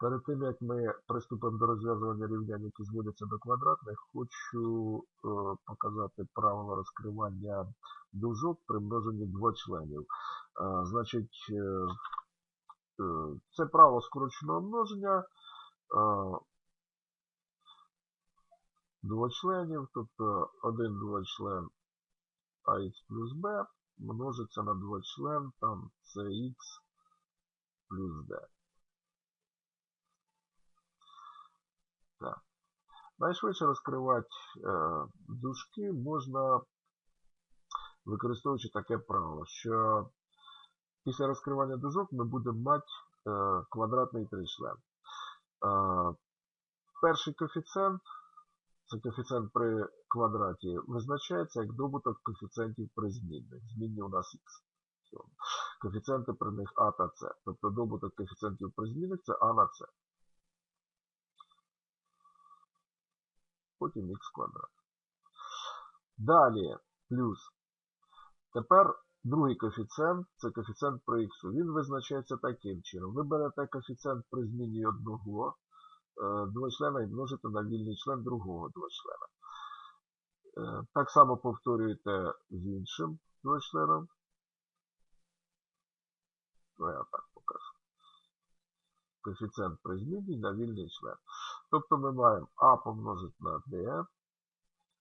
Перед тим, як ми приступимо до розв'язування рівнянь, які зводяться до квадратних, хочу е, показати правило розкривання дужок при множенні двочленів. Е, значить, е, е, це право скороченого множення е, двочленів, тобто один двочлен ax плюс b множиться на двочлен там cx плюс d. Так. Найшвидше розкривати е, дужки можна використовуючи таке правило, що після розкривання дужок ми будемо мати е, квадратний тричлен. Е, перший коефіцієнт, це коефіцієнт при квадраті, визначається як добуток коефіцієнтів при змінних. Змінні у нас х. Коефіцієнти при них а та С. Тобто добуток коефіцієнтів при змінних це а на С. потім х квадрат. Далі плюс. Тепер другий коефіцієнт це коефіцієнт при х. Він визначається таким чином. Ви берете коефіцієнт при зміні одного е, двочлена і множите на вільний член другого двочлена. Е, Так само повторюєте з іншим двочленом. Ну, я так покажу. Коефіцієнт при зміні на вільний член. Тобто ми маємо А помножити на D,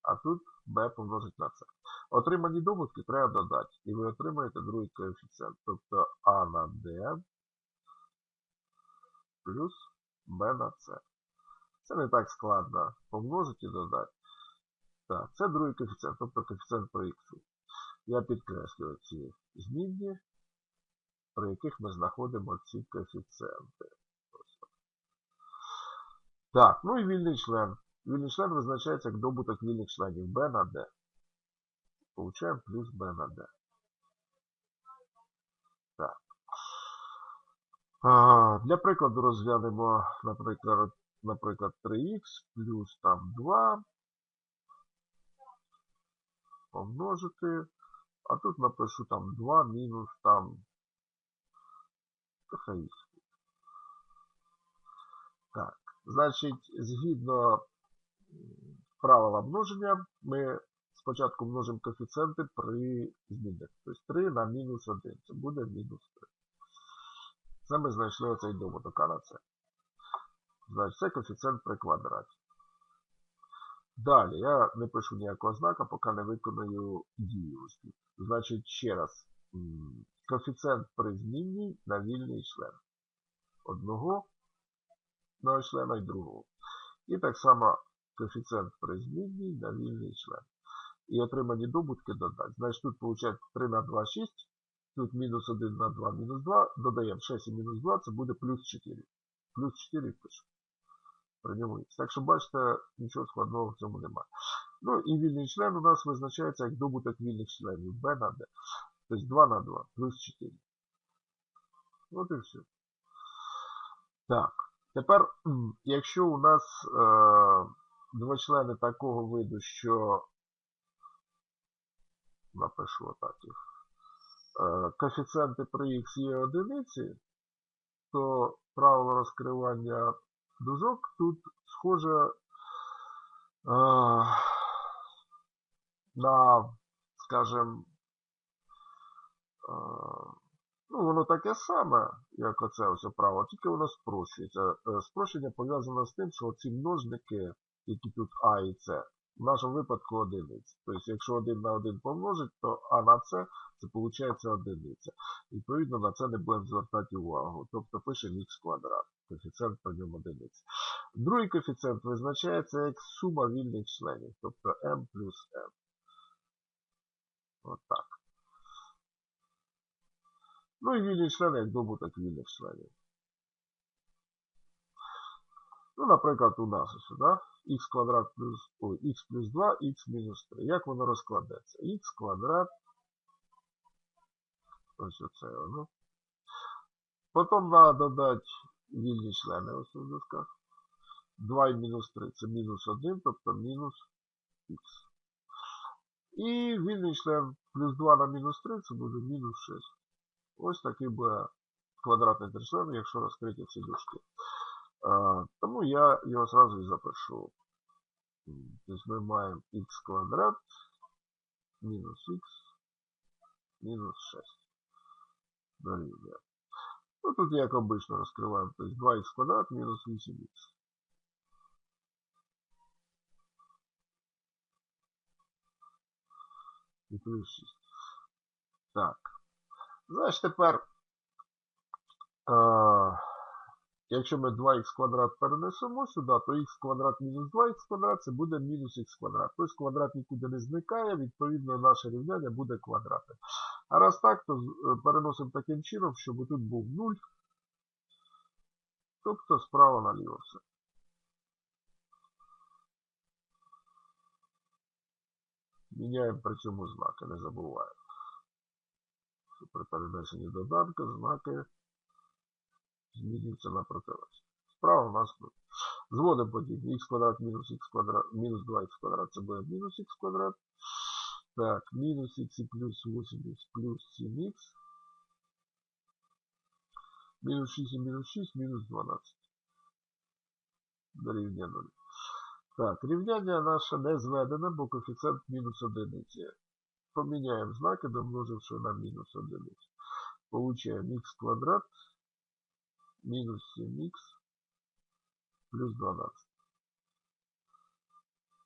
а тут B помножити на С. Отримані добутки треба додати. І ви отримаєте другий коефіцієнт. Тобто А на D плюс B на С. Це не так складно. Помножити і додати. Так, це другий коефіцієнт, тобто коефіцієнт при х. Я підкреслюю ці змінні, при яких ми знаходимо ці коефіцієнти. Так, ну і вільний член. Вільний член визначається як добуток вільних членів b на d. Получаємо плюс b на d. Так. А, для прикладу розглянемо, наприклад, наприклад 3х плюс там 2 помножити. А тут напишу там 2 мінус там. Так. Значить, згідно правила множення, ми спочатку множимо коефіцієнти при змінах. Тобто 3 на мінус 1. Це буде мінус 3. Це ми знайшли оцей добуток А на це. Значить, це коефіцієнт при квадраті. Далі, я не пишу ніякого знака, поки не виконую дію. Значить, ще раз. Коефіцієнт при змінній на вільний член. Одного одного члена і другого. І так само коефіцієнт при змінній на вільний член. І отримані добутки додати. Значить, тут виходить 3 на 2 6. Тут мінус 1 на 2 мінус 2. Додаємо 6 і мінус 2, це буде плюс 4. Плюс 4 пишу. При ньому. Так що, бачите, нічого складного в цьому немає. Ну і вільний член у нас визначається як добуток вільних членів b на d. Тобто 2 на 2 плюс 4. От і все. Так. Тепер, якщо у нас е, двочлени такого виду, що напишу отак їх, е, коефіцієнти при х є одиниці, то правило розкривання дужок тут схоже е, на, скажімо, е, Ну, воно таке саме, як оце ось право, тільки воно спрощується. Е, Спрощення пов'язане з тим, що ці множники, які тут А і С, в нашому випадку одиниці. Тобто, якщо один на один помножить, то А на С це виходить одиниця. Відповідно, на це не будемо звертати увагу. Тобто пишемо х квадрат. Коефіцієнт по ньому одиниці. Другий коефіцієнт визначається як сума вільних членів, тобто m плюс m. Отак. Ну і вільні члени, як добуток вільних членів. Ну, наприклад, у нас ось, да? х квадрат плюс ой, х плюс 2, х мінус 3. Як воно розкладеться? х квадрат. Ось оце воно. Потім треба додати вільні члени ось в дужках. 2 і мінус 3 це мінус 1, тобто мінус х. І вільний член плюс 2 на мінус 3 це буде мінус 6. Ось такий буде квадратний тричлен, якщо розкрити ці дужки. А, тому я його сразу і запишу. М, Тобто ми маємо х квадрат мінус х мінус 6. Дорівнює. Ну тут як обично розкриваємо. Тобто 2х квадрат мінус 8х. І плюс 6. Так. Знаєш, тепер, а, якщо ми 2х квадрат перенесемо сюди, то х квадрат мінус 2х квадрат це буде мінус х квадрат. Тобто квадрат нікуди не зникає, відповідно наше рівняння буде квадратним. А раз так, то е, переносимо таким чином, щоб тут був 0. Тобто справа наліво все. Міняємо при цьому знаки, не забуваємо. При перенесенні доданка знаки змінюються на протилежні. Справа у нас. Зводимо подібні. х квадрат мінус х квадрат, мінус 2х квадрат, це буде мінус х квадрат. Так, мінус х і плюс 8х плюс 7х. Мінус 6 і мінус 6, мінус 12. Дорівнює 0. Так, рівняння наше не зведене, бо коефіцієнт мінус одиниці. Поміняємо знаки, домноживши на мінус одиницю. Получаємо х квадрат мінус 7х плюс 12.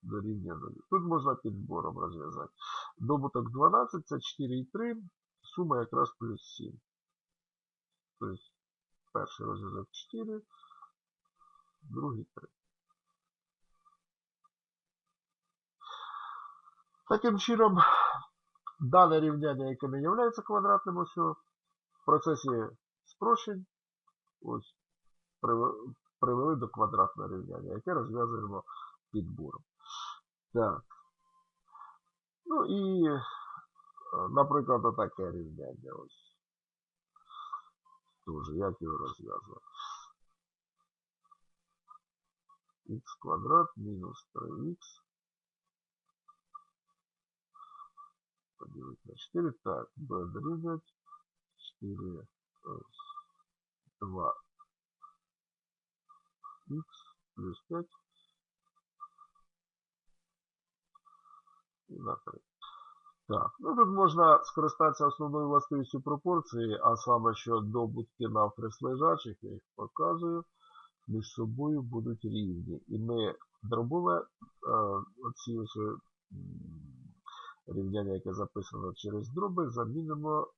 Дорівнює 0. Тут можна підбором розв'язати. Добуток 12 це 4,3, сума якраз плюс 7. Тобто перший розв'язок 4, другий 3. Таким чином, дане рівняння, яке не є квадратним, ось в процесі спрощень ось, привели до квадратного рівняння, яке розв'язуємо підбором. Так. Ну і, е, наприклад, отаке рівняння. Ось. Тоже, як його розв'язувати? х квадрат мінус 3х поділити на 4. Так, буде дорівнювати 4 2 х плюс 5 і на 3. Так, ну тут можна скористатися основною властивістю пропорції, а саме, що добутки навкрест лежачих, я їх показую, між собою будуть рівні. І ми дробове оці ось, е, м, рівняння, яке записано через дроби, замінимо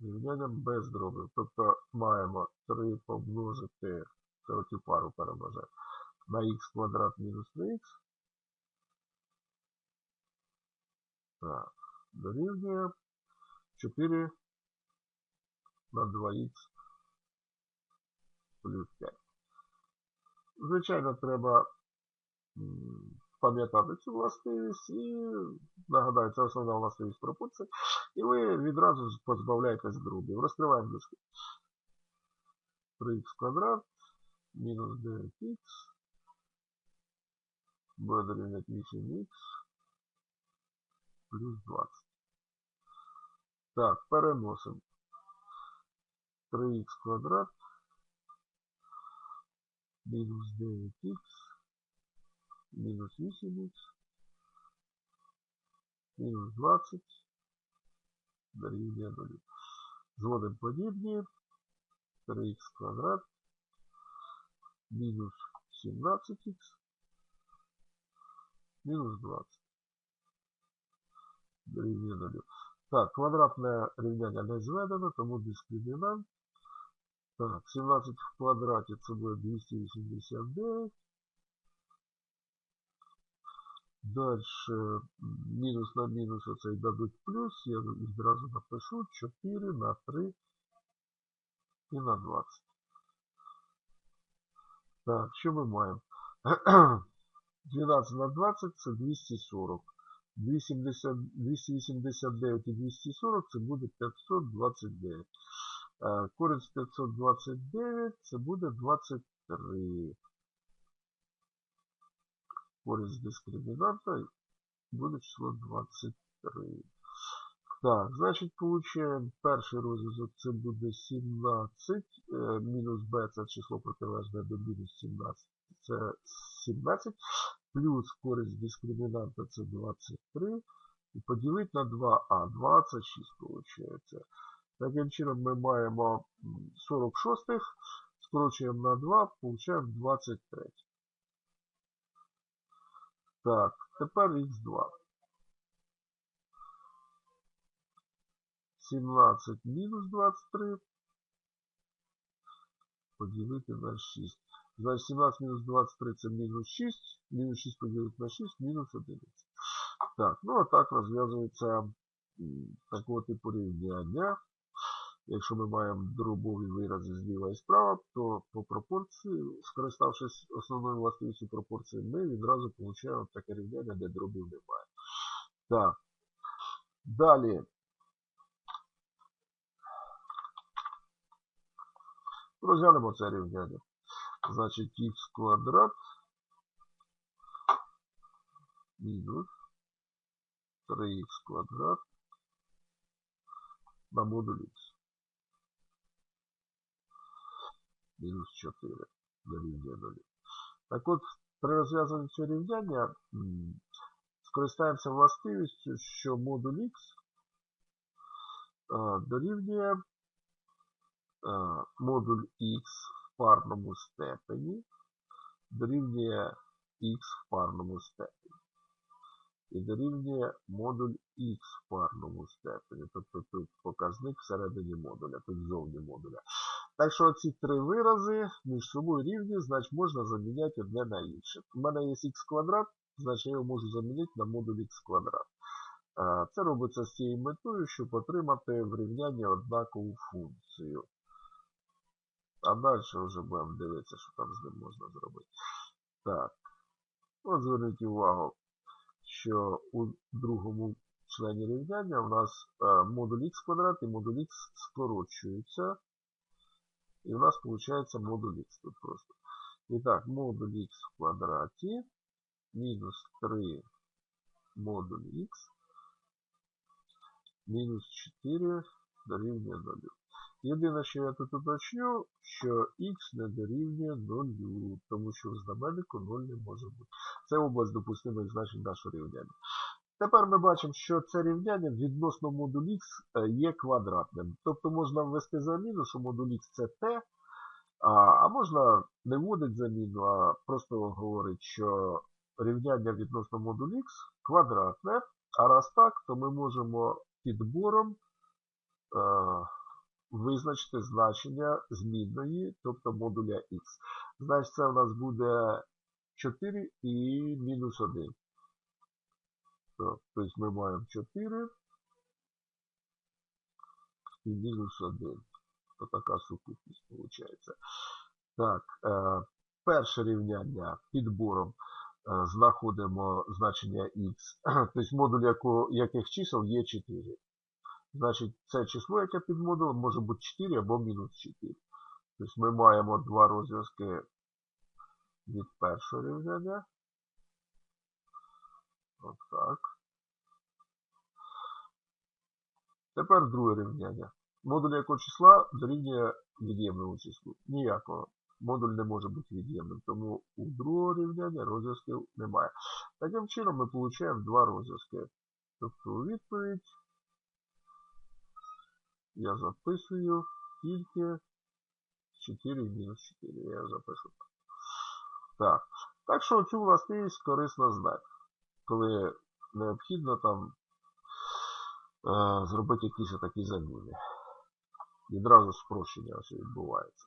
рівнянням без дробів. Тобто маємо 3 помножити, оцю пару перемножаємо, на х квадрат мінус 3х. Так, дорівнює 4 на 2х плюс 5. Звичайно, треба пам'ятати цю властивість і нагадаю, це основна властивість пропорції. І ви відразу позбавляєтесь дробів. Розкриваємо дужки. 3х квадрат мінус 9х буде дорівнювати 8х плюс 20. Так, переносимо 3х квадрат мінус 9х мінус 8х мінус 20 дорівнює 0. Зводимо подібні. 3х квадрат мінус 17х мінус 20 дорівнює 0. Так, квадратне рівняння не зведено, тому дискримінант. Так, 17 в квадраті це буде 289. Дальше мінус на мінус оцей дадуть плюс. Я відразу напишу 4 на 3 і на 20. Так, що ми маємо? 12 на 20 це 240. 270, 289 і 240 це буде 529. Е, Корінь з 529 це буде 23. Корінь з дискримінанта буде число 23. Так, значить, получаємо перший розв'язок, це буде 17, е, мінус b це число протилежне до мінус 17, це 17, плюс користь дискримінанта це 23, і поділити на 2а, 26 виходить. Таким чином ми маємо м, 46, скорочуємо на 2, получаємо 23. Так, тепер х2. 17 мінус 23 поділити на 6. Значить 17 мінус 23 це мінус 6. Мінус 6 поділити на 6, мінус 11. Так, ну а так розв'язується такого типу рівняння. Якщо ми маємо дробові вирази зліва і справа, то по пропорції, скориставшись основною властивістю пропорції, ми відразу отримуємо таке рівняння, де дробів немає. Так. Далі. Розглянемо це рівняння. Значить, х квадрат мінус 3х квадрат на модуль х. Мінус 4 дорівнює 0. Так от, при розв'язанні цього рівняння скористаємося властивістю, що модуль а, дорівнює модуль х в парному степені дорівнює х в парному степені. І дорівнює модуль х в парному степені. Тобто тут показник всередині модуля, тут зовні модуля. Так що ці три вирази між собою рівні, значить можна заміняти одне на інше. У мене є х квадрат, значить я його можу замінити на модуль х квадрат. Е, Це робиться з цією метою, щоб отримати в рівнянні однакову функцію. А далі вже будемо дивитися, що там з ним можна зробити. Так. От зверніть увагу, що у другому члені рівняння у нас е, модуль х квадрат і модуль х скорочуються. І у нас виходить модуль х тут просто. І так, модуль х в квадраті мінус 3 модуль х мінус 4 дорівнює 0. Єдине, що я тут уточню, що х не дорівнює 0, тому що в знаменнику 0 не може бути. Це область допустимих значень нашого рівняння. Тепер ми бачимо, що це рівняння відносно модуль х е, є квадратним. Тобто можна ввести заміну, що модуль х це t, а, можна не вводити заміну, а просто говорить, що рівняння відносно модуль х квадратне. А раз так, то ми можемо підбором визначити значення змінної, тобто модуля х. Значить, це у нас буде 4 і мінус 1. Тобто ми маємо 4 і мінус 1. То така сукупність виходить. Так, е, перше рівняння підбором е, знаходимо значення х, тобто модуль яких чисел є 4. Значить, це число, яке під модулем, може бути 4 або мінус 4. Тобто ми маємо два розв'язки від першого рівняння. Отак. Тепер друге рівняння. Модуль якого числа дорівнює від'ємному числу. Ніякого. Модуль не може бути від'ємним, тому у другого рівняння розв'язків немає. Таким чином ми отримуємо два розв'язки. Тобто у відповідь я записую тільки 4 мінус 4. Я запишу так. Так. Так що цю властивість корисно знати, коли необхідно там е, зробити якісь такі заміни. Відразу спрощення ось відбувається.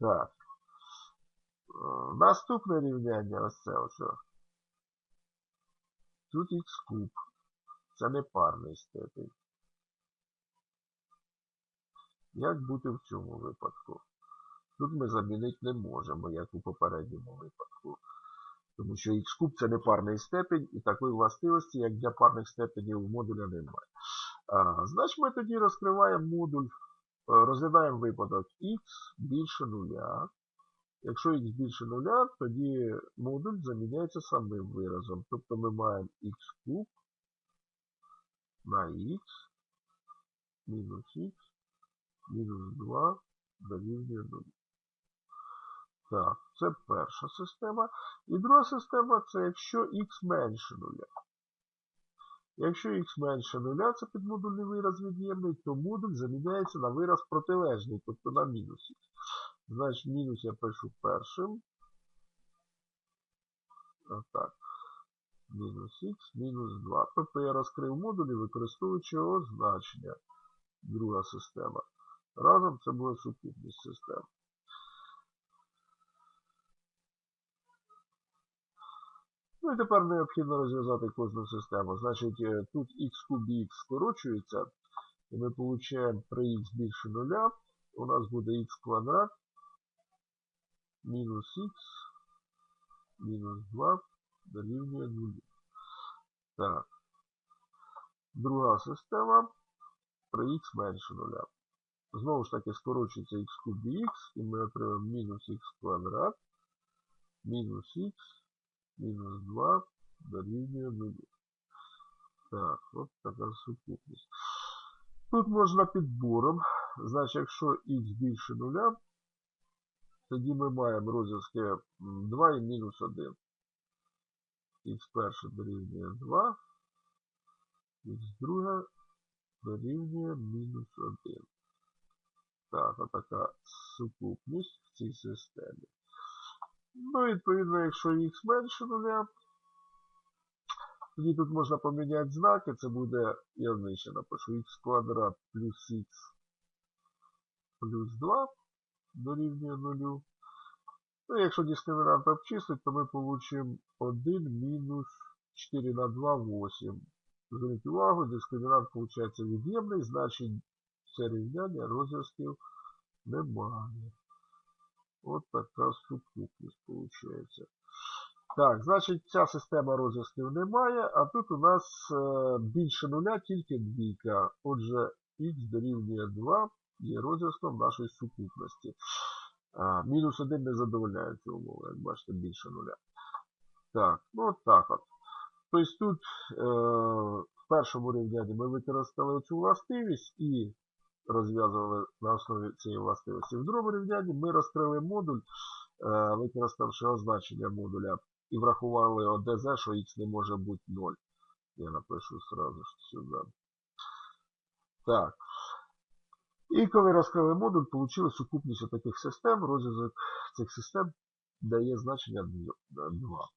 Так. Е, наступне рівняння ось це ось. Тут х куб. Це не парний степень. Як бути в цьому випадку? Тут ми замінити не можемо, як у попередньому випадку. Тому що х куб це не парний степень, і такої властивості, як для парних степенів модуля немає. А, Значить, ми тоді розкриваємо модуль, е, розглядаємо випадок х більше нуля. Якщо х більше нуля, тоді модуль заміняється самим виразом. Тобто ми маємо х куб на х мінус х мінус 2 дорівнює 0. Так, це перша система. І друга система це якщо х менше нуля. Якщо х менше нуля, це підмодульний вираз від'ємний, то модуль заміняється на вираз протилежний, тобто на мінус. Значить, мінус я пишу першим. Отак. Мінус х, мінус 2. Тобто я розкрив модулі, використовуючи означення. Друга система. Разом це буде сукупність систем. Ну і тепер необхідно розв'язати кожну систему. Значить, е, тут x кубі x скорочується, і ми отримуємо при x більше нуля, у нас буде x квадрат мінус х мінус 2 дорівнює 0. Так. Друга система при х менше нуля. Знову ж таки скорочується х кубі х, і ми отримаємо мінус х квадрат мінус х мінус 2 дорівнює 0. Так, от така сукупність. Тут можна підбором. Значить, якщо х більше 0, тоді ми маємо розв'язки 2 і мінус 1. Х перше дорівнює 2, х друге дорівнює мінус 1. Так, отака сукупність в цій системі. Ну, відповідно, якщо х менше нуля, тоді тут можна поміняти знаки, це буде, я нижче напишу, х квадрат плюс х плюс 2 дорівнює 0. Ну, якщо дискримінант обчислить, то ми получимо 1 мінус 4 на 2, 8. Зверніть увагу, дискримінант виходить від'ємний, значить це рівняння розв'язків немає. От така сукупність виходить. Так, значить, ця система розв'язків немає, а тут у нас е, більше нуля, тільки двійка. Отже, х дорівнює 2 є розв'язком нашої сукупності. А, мінус 1 не задовольняє цю умову, як бачите, більше нуля. Так, ну от так от. Тобто тут е, в першому рівнянні ми використали цю властивість і розв'язували на основі цієї властивості. В другому рівнянні ми розкрили модуль, е, використавши означення модуля, і врахували ОДЗ, що х не може бути 0. Я напишу сразу сюди. Так. І коли розкрили модуль, отримали сукупність таких систем. Розв'язок цих систем дає значення 2.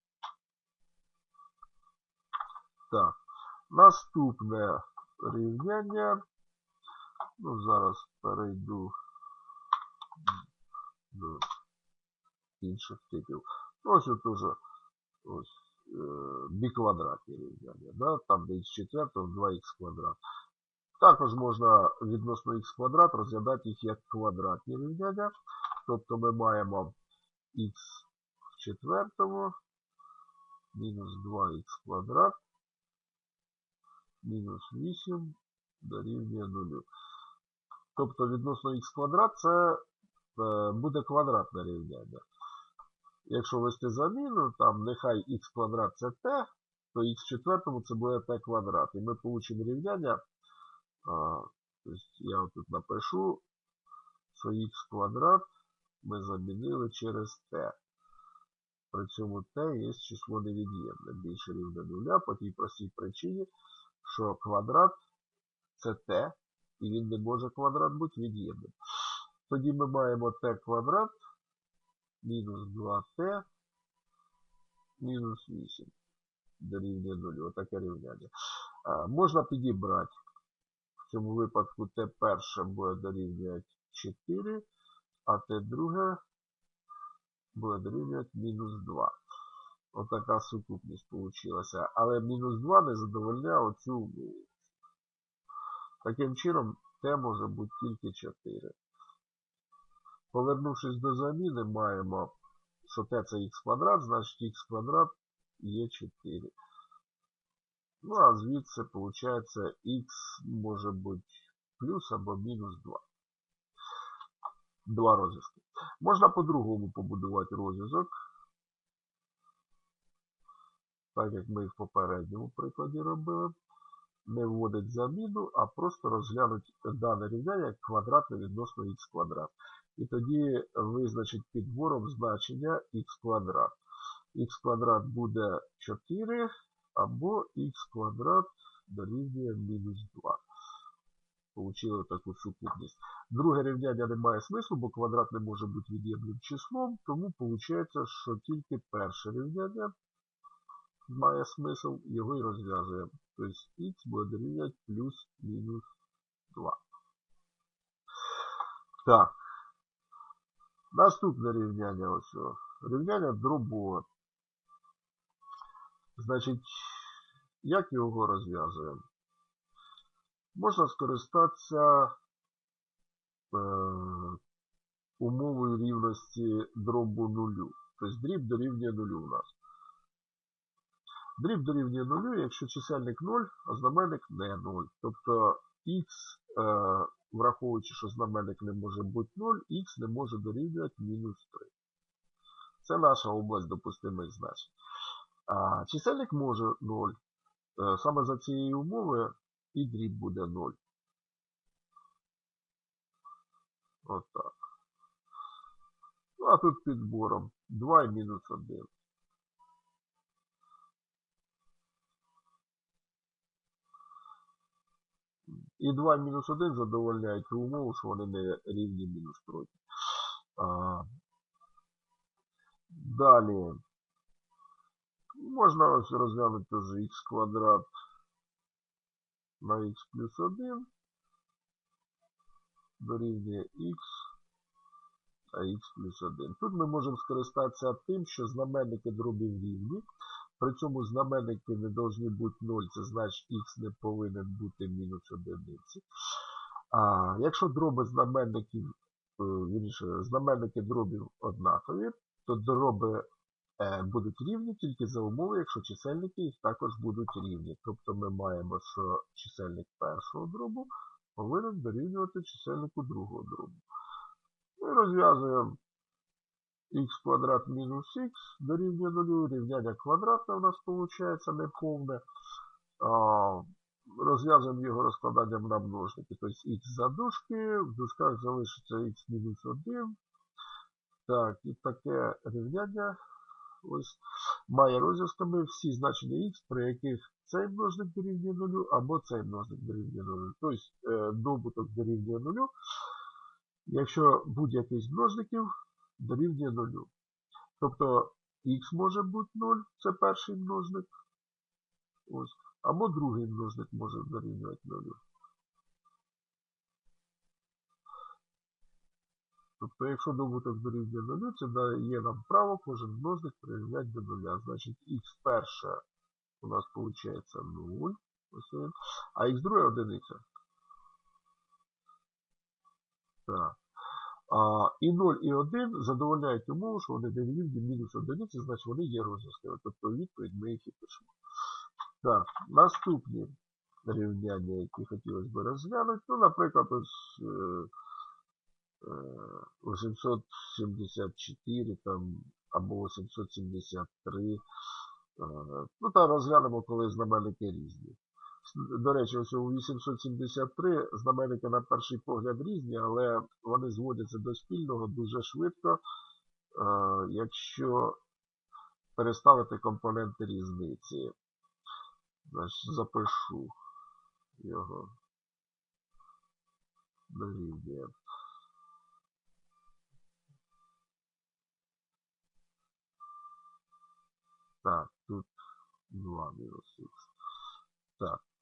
Так. Наступне рівняння. Ну, зараз перейду до інших типів. Ось тут уже ось, е, біквадратні рівняння. Да? Там де х четвертого 2х квадрат. Також можна відносно х квадрат розглядати їх як квадратні рівняння. Тобто ми маємо х в четвертому мінус 2х квадрат мінус 8 дорівнює 0. Тобто відносно х квадрат це е, буде квадратне рівняння. Якщо ввести заміну, там нехай х квадрат це t, то х четвертому це буде t квадрат. І ми получимо рівняння. А, тобто я тут напишу, що х квадрат ми замінили через t. При цьому t є число невід'ємне, більше рівне нуля, по тій простій причині, що квадрат це t, і він не може квадрат бути від'ємним. Тоді ми маємо t квадрат мінус 2t мінус 8 дорівнює 0. Отаке рівняння. А, можна підібрати. В цьому випадку t перше буде дорівнювати 4, а t друге буде дорівнювати мінус 2. Отака сукупність вийшла. Але мінус 2 не задовольняє оцю. Таким чином, t може бути тільки 4. Повернувшись до заміни, маємо, що t це х квадрат, значить х квадрат є 4. Ну, а звідси, виходить, х може бути плюс або мінус 2. Два розв'язки. Можна по-другому побудувати розв'язок. Так як ми в попередньому прикладі робили. Не вводить заміну, а просто розглянуть дане рівняння як квадратне відносно х квадрат. І тоді визначить підбором значення х квадрат. х квадрат буде 4 або х квадрат дорівнює мінус 2. Получили таку сукупність. Друге рівняння не має смислу, бо квадрат не може бути від'ємним числом, тому виходить, що тільки перше рівняння має смисл, його і розв'язуємо. Тобто х буде дорівнювати плюс-мінус 2. Так. Наступне рівняння ось. Рівняння дробове. Значить, як його розв'язуємо? Можна скористатися е, умовою рівності дробу нулю. Тобто дріб дорівнює нулю у нас. Дріб дорівнює нулю, якщо чисельник 0, а знаменник не 0. Тобто х, е, враховуючи, що знаменник не може бути 0, х не може дорівнювати мінус 3. Це наша область допустимих значень. А чисельник може 0. Е, Саме за цієї умови і дріб буде 0. Отак. Ну, а тут підбором 2 і мінус 1. І 2 мінус 1 задовольняють умову, що вони не рівні мінус тройки. Далі. Можна ось розглянути теж х квадрат на х плюс 1 дорівнює х, а х плюс 1. Тут ми можемо скористатися тим, що знаменники дробів рівні. При цьому знаменники не повинні бути 0, це значить х не повинен бути мінус одиниці. А якщо дроби знаменників, е, вірніше, знаменники дробів однакові, то дроби е, будуть рівні тільки за умови, якщо чисельники їх також будуть рівні. Тобто ми маємо, що чисельник першого дробу повинен дорівнювати чисельнику другого дробу. Ми розв'язуємо х квадрат мінус х дорівнює 0, рівняння квадратне у нас виходить неповне. Розв'язуємо його розкладанням на множники. Тобто х за дужки, в дужках залишиться х мінус 1. Так, і таке рівняння ось має розв'язками всі значення х, при яких цей множник дорівнює 0, або цей множник дорівнює 0. Тобто е, добуток дорівнює 0, якщо будь-який з множників дорівнює 0. Тобто х може бути 0, це перший множник. Ось. Або другий множник може дорівнювати 0. Тобто, якщо добуток дорівнює 0, це дає нам право кожен множник прирівняти до 0. Значить, х перше у нас виходить 0. Ось. А х друге одиниця. Так. А, і 0 і 1 задовольняють умову, що вони дорівнюють мінус 1, значить вони є розв'язками. Тобто відповідь ми їх і пишемо. Так, наступні рівняння, які хотілося б розглянути. Ну, наприклад, ось е, е, 874 там, або 873. Е, ну, та розглянемо, коли знаменники різні. До речі, ось у 873 знаменники на перший погляд різні, але вони зводяться до спільного дуже швидко, е, якщо переставити компоненти різниці. Значить, запишу його дорівнює. Так, тут 2 мінус х. Так.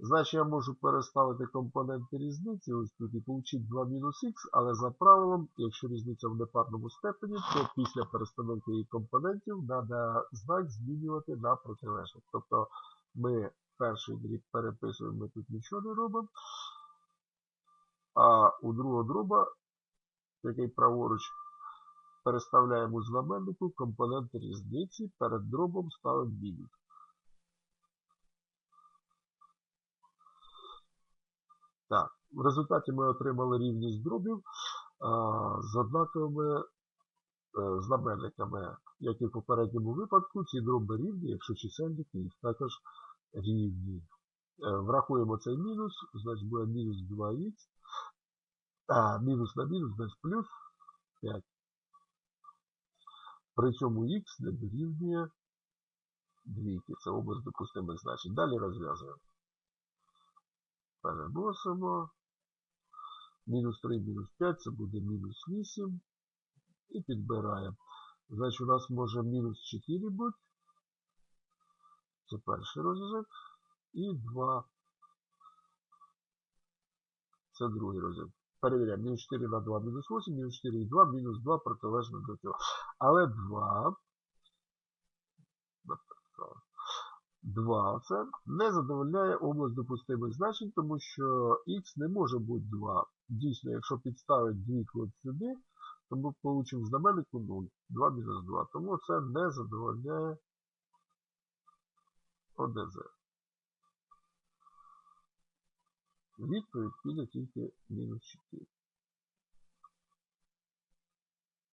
Значить, я можу переставити компоненти різниці, ось тут і отримати 2 мінус х, але за правилом, якщо різниця в непарному степені, то після перестановки її компонентів треба знак змінювати на протилежник. Тобто ми перший дріб переписуємо, ми тут нічого не робимо. А у другого дроба, який праворуч, переставляємо знаменнику компоненти різниці, перед дробом ставимо мінус. Так, в результаті ми отримали рівність дробів з однаковими е, знаменниками. Як і в попередньому випадку, ці дроби рівні, якщо чисельники їх також рівні. Е, Врахуємо цей мінус, значить буде мінус 2х. А, мінус на мінус, значить плюс 5. При цьому х не дорівнює двійки. Це область допустимих значень. Далі розв'язуємо. Переносимо. Мінус 3, мінус 5, це буде мінус 8. І підбираємо. Значить, у нас може мінус 4 бути. Це перший розв'язок. І 2. Це другий розв'язок. Перевіряємо. Мінус 4 на 2 мінус 8, мінус 4 і 2, мінус 2 протилежно до цього. Але 2. 2 це не задовольняє область допустимих значень, тому що х не може бути 2. Дійсно, якщо підставити двійку сюди, то ми получимо знаменнику 0. 2 мінус 2. Тому це не задовольняє ОДЗ. Відповідь піде тільки мінус 4.